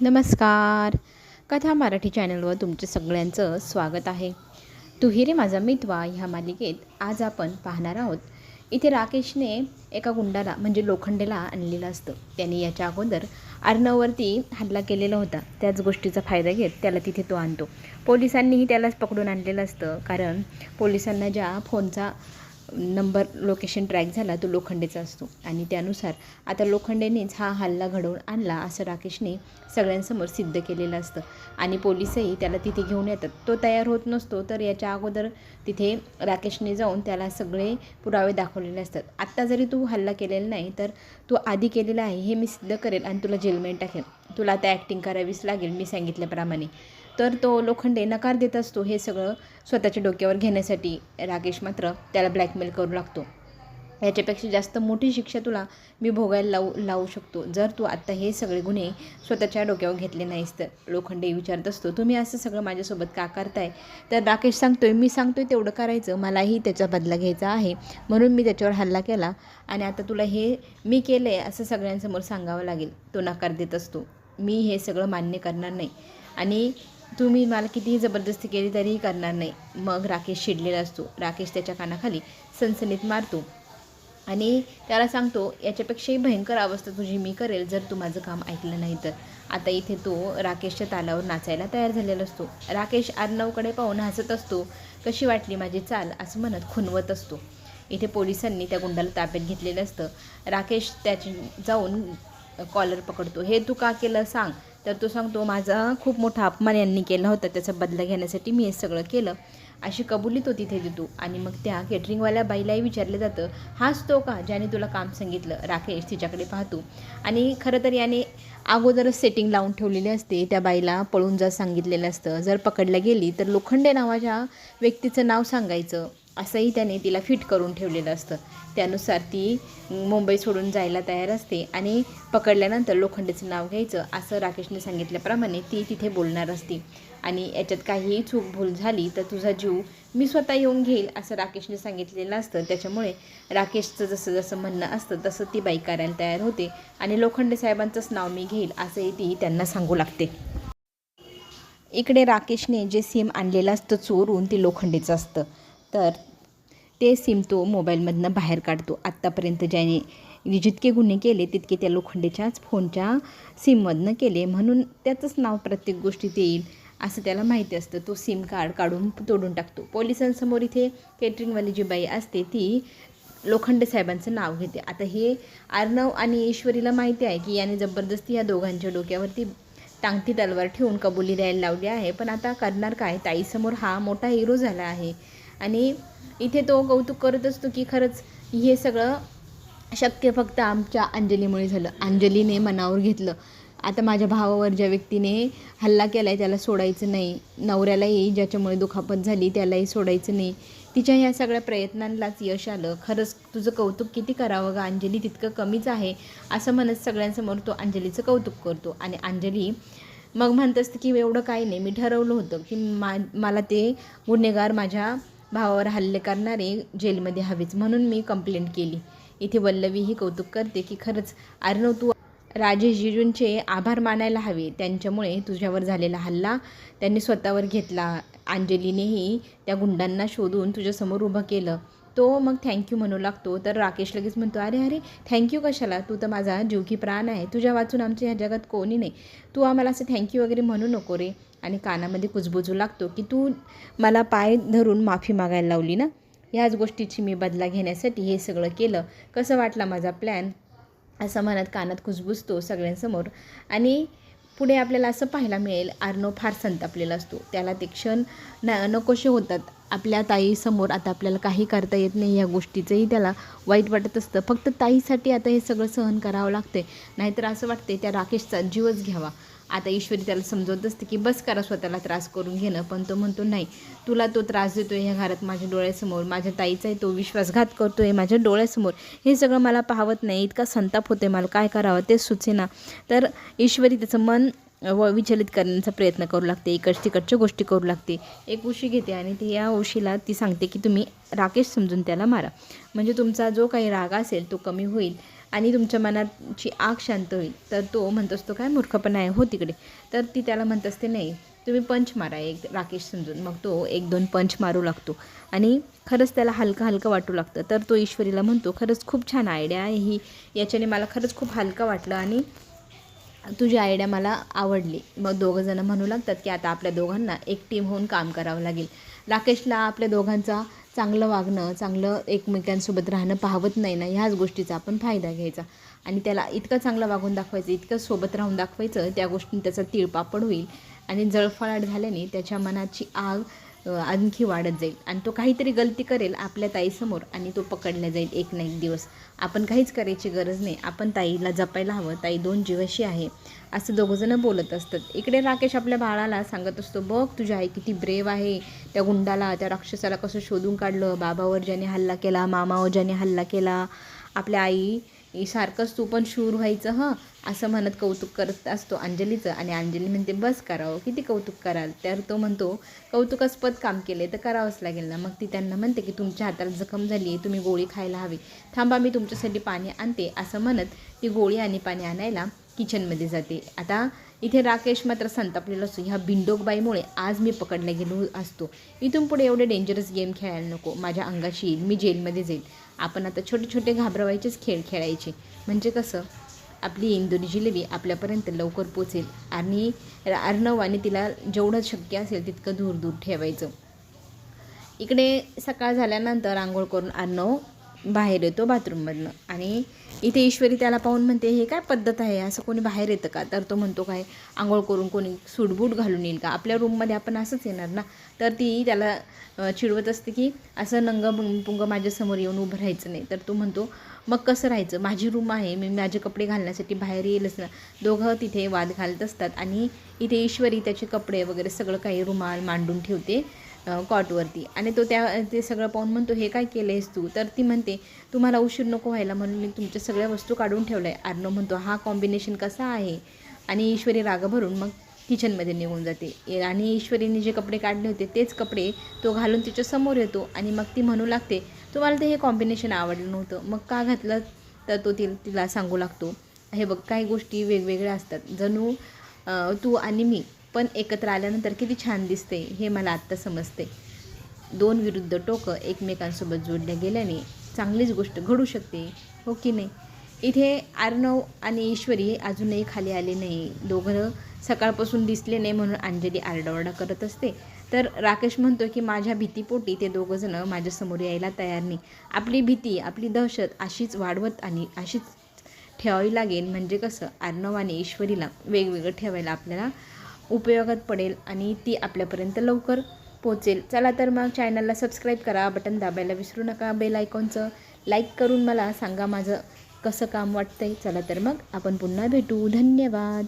नमस्कार. कथा मराठी चॅनलवर तुमचं सगळ्यांचं स्वागत आहे. तुहिरे माझा मितवा ह्या मालिकेत आज आपण पाहणार आहोत. इथे राकेशने एका गुंडाला म्हणजे लोखंडेला आणलेलं असतं. त्याने याच्या अगोदर अर्णववरती हल्ला केलेला होता. त्याच गोष्टीचा फायदा घेत त्याला तिथे तो आणतो. पोलिसांनीही त्यालाच पकडून आणलेलं असतं. कारण पोलिसांना ज्या फोनचा नंबर लोकेशन ट्रॅक झाला तो लोखंडेचा असतो. आणि त्यानुसार आता लोखंडेनेच हा हल्ला घडवून आणला असं राकेशने सगळ्यांसमोर सिद्ध केलेलं असतं. आणि पोलिसही त्याला तिथे घेऊन येतात. तो तयार होत नसतो तर याच्या अगोदर तिथे राकेशने जाऊन त्याला सगळे पुरावे दाखवलेले असतात. आत्ता जरी तू हल्ला केलेला नाही तर तू आधी केलेला आहे हे मी सिद्ध करेल आणि तुला जेलमेंट टाकेल तुला आता ॲक्टिंग करावीच लागेल मी सांगितल्याप्रमाणे. तर तो लोखंडे नकार देत असतो हे सगळं स्वतःच्या डोक्यावर घेण्यासाठी. राकेश मात्र त्याला ब्लॅकमेल करू लागतो. याच्यापेक्षा जास्त मोठी शिक्षा तुला मी भोगायला लावू लावू शकतो. जर तू आत्ता हे सगळे गुन्हे स्वतःच्या डोक्यावर घेतले नाहीस तर. लोखंडे विचारत असतो तुम्ही असं सगळं माझ्यासोबत का करताय? तर राकेश सांगतोय मी सांगतोय तेवढं करायचं. मलाही त्याचा बदला घ्यायचा आहे. म्हणून मी त्याच्यावर हल्ला केला आणि आता तुला हे मी केलं आहे असं सगळ्यांसमोर सांगावं लागेल. तो नकार देत असतो. मी हे सगळं मान्य करणार नाही. आणि तुम्ही मला कितीही जबरदस्ती केली तरीही करणार नाही. मग राकेश शिडलेला असतो. राकेश त्याच्या कानाखाली सनसनीत मारतो. आणि त्याला सांगतो याच्यापेक्षाही भयंकर अवस्था तुझी मी करेल जर तू माझं काम ऐकलं नाही तर. आता इथे तो राकेशच्या तालावर नाचायला तयार झालेला असतो. राकेश अर्णवकडे पाहून हसत असतो. कशी वाटली माझी चाल? असं म्हणत खुनवत असतो. इथे पोलिसांनी त्या गुंडाला ताब्यात घेतलेलं असतं. राकेश त्याची जाऊन कॉलर पकडतो. हे तू का केलं? सांग. तर तो सांगतो माझा खूप मोठा अपमान यांनी केला होता. त्याचा बदला घेण्यासाठी मी हे सगळं केलं. अशी कबुली तो तिथे देतो आणि मग त्या केटरिंगवाल्या बाईलाही विचारलं जातं हाच तो का ज्याने तुला काम सांगितलं? राकेश तिच्याकडे पाहतो आणि खरं तर याने अगोदरच सेटिंग लावून ठेवलेली असते. त्या बाईला पळून जर सांगितलेलं असतं जर पकडल्या गेली तर लोखंडे नावाच्या व्यक्तीचं नाव सांगायचं. असंही त्याने तिला फिट करून ठेवलेलं असतं. त्यानुसार ती मुंबई सोडून जायला तयार असते आणि पकडल्यानंतर लोखंडेचं नाव घ्यायचं असं राकेशने सांगितल्याप्रमाणे ती तिथे बोलणार असते. आणि याच्यात काहीही चूक भूल झाली तर तुझा जीव मी स्वतः येऊन घेईल असं राकेशने सांगितलेलं असतं. त्याच्यामुळे राकेशचं जसं जसं म्हणणं असतं तसं ती बाई करायला तयार होते आणि लोखंडे साहेबांचंच नाव मी घेईल असंही ती त्यांना सांगू लागते. इकडे राकेशने जे सिम आणलेलं असतं चोरून ते लोखंडेचं असतं. तर ते सिम तो मोबाईलमधनं बाहेर काढतो. आत्तापर्यंत ज्याने जितके गुन्हे केले तितके त्या लोखंडेच्याच फोनच्या सिममधनं केले. म्हणून त्याचंच नाव प्रत्येक गोष्टीत येईल असं त्याला माहिती असतं. तो सिम कार्ड काढून तोडून टाकतो. पोलिसांसमोर इथे केटरिंगवाली जी बाई असते ती लोखंडे साहेबांचं नाव घेते. आता हे अर्णव आणि ईश्वरीला माहिती आहे की याने जबरदस्ती या दोघांच्या डोक्यावरती टांगती तलवार ठेवून कबुली द्यायला लावली आहे. पण आता करणार काय? ताईसमोर हा मोठा हिरो झाला आहे. आणि इथे तो कौतुक करत असतो की खरंच हे सगळं शक्य फक्त आमच्या अंजलीमुळे झालं. अंजलीने मनावर घेतलं. आता माझ्या भावावर ज्या व्यक्तीने हल्ला केला आहे त्याला सोडायचं नाही. नवऱ्यालाही ज्याच्यामुळे दुखापत झाली त्यालाही सोडायचं नाही. तिच्या ह्या सगळ्या प्रयत्नांनाच यश आलं. खरंच तुझं कौतुक किती करावं ग? अंजली तितकं कमीच आहे. असं म्हणत सगळ्यांसमोर तो अंजलीचं कौतुक करतो. आणि अंजली मग म्हणत असतं की एवढं काही नाही. मी ठरवलं होतं की मा मला ते गुन्हेगार माझ्या भावावर हल्ले करणारे जेलमध्ये हवेच म्हणून मी कंप्लेंट केली. इथे वल्लवी ही कौतुक करते की खरंच अर्णव तू राजेशजीजूंचे आभार मानायला हवे. त्यांच्यामुळे तुझ्यावर झालेला हल्ला त्यांनी स्वतःवर घेतला. अंजलीनेही त्या गुंडांना शोधून तुझ्यासमोर उभं केलं. तो मग थँक्यू म्हणू लागतो. तर राकेश लगेच म्हणतो अरे अरे थँक्यू कशाला? तू तर माझा जीवकी प्राण आहे. तुझ्या वाचून आमच्या ह्या जगात कोणी नाही. तू आम्हाला असं थँक्यू वगैरे म्हणू नको रे. आणि कानामध्ये कुजबुजू लागतो की तू मला पाय धरून माफी मागायला लावली ना? ह्याच गोष्टीची मी बदला घेण्यासाठी हे सगळं केलं. कसं वाटला माझा प्लॅन असं म्हणत कानात कुजबुजतो सगळ्यांसमोर. आणि पुढे आपल्याला असं पाहायला मिळेल आर्नो फार संतापलेला असतो. त्याला ते क्षण न नकोशे होतात. आपल्या ताईसमोर आता आपल्याला काही करता येत नाही या गोष्टीचंही त्याला वाईट वाटत असतं. फक्त ताईसाठी आता हे सगळं सहन करावं लागते नाहीतर असं वाटते त्या राकेशचा जीवच घ्यावा. आता ईश्वरी त्याला समजवत असते की बस करा स्वतःला त्रास करून घेणं पण तो म्हणतो नाही तुला तो त्रास देतो आहे ह्या घरात माझ्या डोळ्यासमोर माझ्या ताईचाही तो विश्वासघात करतो आहे माझ्या डोळ्यासमोर. हे सगळं मला पाहवत नाही इतका संताप होते मला काय करावं तेच सुचेना. तर ईश्वरी त्याचं मन व विचलित करण्याचा प्रयत्न करू लागते. इकडच्या तिकडच्या गोष्टी करू लागते. एक उशी घेते आणि ती या उशीला ती सांगते की तुम्ही राकेश समजून त्याला मारा. म्हणजे तुमचा जो काही राग असेल तो कमी होईल आणि तुमच्या मनाची आग शांत होईल. तर तो म्हणत असतो काय मूर्खपणा आहे? हो तिकडे. तर ती त्याला म्हणत असते नाही तुम्ही पंच मारा एक राकेश समजून. मग तो एक दोन पंच मारू लागतो. आणि खरंच त्याला हलकं हलकं वाटू लागतं. तर तो ईश्वरीला म्हणतो खरंच खूप छान आयडिया आहे ही. याच्याने मला खरंच खूप हलकं वाटलं आणि तुझी आयडिया मला आवडली. मग दोघंजणं म्हणू लागतात की आता आपल्या दोघांना एक टीम होऊन काम करावं लागेल. राकेशला आपल्या दोघांचा चांगलं वागणं चांगलं एकमेकांसोबत राहणं पाहवत नाही ना ह्याच गोष्टीचा आपण फायदा घ्यायचा. आणि त्याला इतकं चांगलं वागून दाखवायचं इतकं सोबत राहून दाखवायचं त्या गोष्टीने त्याचा तिळपापड होईल. आणि जळफळाट झाल्याने त्याच्या मनाची आग आणखी वाढत जाईल. आणि तो काहीतरी गलती करेल आपल्या ताईसमोर आणि तो पकडला जाईल एक ना एक दिवस. आपण काहीच करायची गरज नाही. आपण ताईला जपायला हवं. ताई दोन जीवाशी आहे. असं दोघंजणं बोलत असतात. इकडे राकेश आपल्या बाळाला सांगत असतो बघ तुझी आई किती ब्रेव आहे. त्या गुंडाला त्या राक्षसाला कसं शोधून काढलं. बाबावर ज्याने हल्ला केला मामावर ज्याने हल्ला केला. आपल्या आई सारखंच तू पण शूर व्हायचं हं? असं म्हणत कौतुक करत असतो अंजलीचं. आणि अंजली म्हणते बस करावं हो, किती कौतुक कराल? तर तो म्हणतो कौतुकास्पद काम केले तर करावंच लागेल ना. मग ती त्यांना म्हणते की तुमच्या हाताला जखम झाली आहे तुम्ही गोळी खायला हवी. थांबा मी तुमच्यासाठी पाणी आणते. असं म्हणत ती गोळी आणि पाणी आणायला किचनमध्ये जाते. आता इथे राकेश मात्र संतापलेला असतो. ह्या बिंडोकबाईमुळे आज मी पकडला गेलो असतो. इथून पुढे एवढे डेंजरस गेम खेळायला नको. माझ्या अंगाशी येईल मी जेलमध्ये जाईल. आपण आता छोटे छोटे घाबरवायचेच खेळ खेळायचे. म्हणजे कसं? आपली इंदोरी जिलेबी आपल्यापर्यंत लवकर पोचेल आणि अर्णवाने तिला जेवढं शक्य असेल तितकं दूर दूर ठेवायचं. इकडे सकाळ झाल्यानंतर आंघोळ करून अर्णव बाहेर येतो बाथरूममधनं. आणि इथे ईश्वरी त्याला पाहून म्हणते हे काय पद्धत आहे? असं कोणी बाहेर येतं का? तर तो म्हणतो काय आंघोळ करून कोणी सूटबूट घालून येईल का? आपल्या रूममध्ये आपण असंच येणार ना? तर ती त्याला चिडवत असते की असं नंग पुंग माझ्यासमोर येऊन उभं राहायचं नाही. तर तो म्हणतो मग कसं राहायचं? माझी रूम आहे मी माझे कपडे घालण्यासाठी बाहेर येईलच ना. दोघं तिथे वाद घालत असतात आणि इथे ईश्वरी त्याचे कपडे वगैरे सगळं काही रुमाल मांडून ठेवते. कॉटवरती. आणि तो त्या ते सगळं पाहून म्हणतो हे काय केलं आहेस तू? तर ती म्हणते तुम्हाला उशीर नको व्हायला म्हणून मी तुमच्या सगळ्या वस्तू काढून ठेवल्या आहे अर्णव म्हणतो हा कॉम्बिनेशन कसा आहे? आणि ईश्वरी राग भरून मग किचनमध्ये निघून जाते. ए- आणि ईश्वरीने जे कपडे काढले होते तेच कपडे तो घालून तिच्या समोर येतो. आणि मग ती म्हणू लागते तुम्हाला ते हे कॉम्बिनेशन आवडलं नव्हतं. मग का घातलं? तर तो ति तिला सांगू लागतो हे बघ काही गोष्टी वेगवेगळ्या असतात. जणू तू आणि मी. पण एकत्र आल्यानंतर किती छान दिसते हे मला आत्ता समजते. दोन विरुद्ध टोकं एकमेकांसोबत जोडल्या गेल्याने चांगलीच गोष्ट घडू शकते हो की नाही? इथे आर्णव आणि ईश्वरी अजूनही खाली आले नाही. दोघं सकाळपासून दिसले नाही म्हणून अंजली आरडाओरडा करत असते. तर राकेश म्हणतो की माझ्या भीतीपोटी ते दोघंजणं माझ्यासमोर यायला तयार नाही. आपली भीती आपली दहशत अशीच वाढवत आणि अशीच ठेवावी लागेल. म्हणजे कसं? अर्णव आणि ईश्वरीला वेगवेगळं ठेवायला आपल्याला उपयोगात पडेल आणि ती आपल्यापर्यंत लवकर पोचेल. चला तर मग चॅनलला सबस्क्राईब करा बटन दाबायला विसरू नका बेल आयकॉनचं लाईक करून मला सांगा माझं कसं काम वाटतंय. चला तर मग आपण पुन्हा भेटू. धन्यवाद.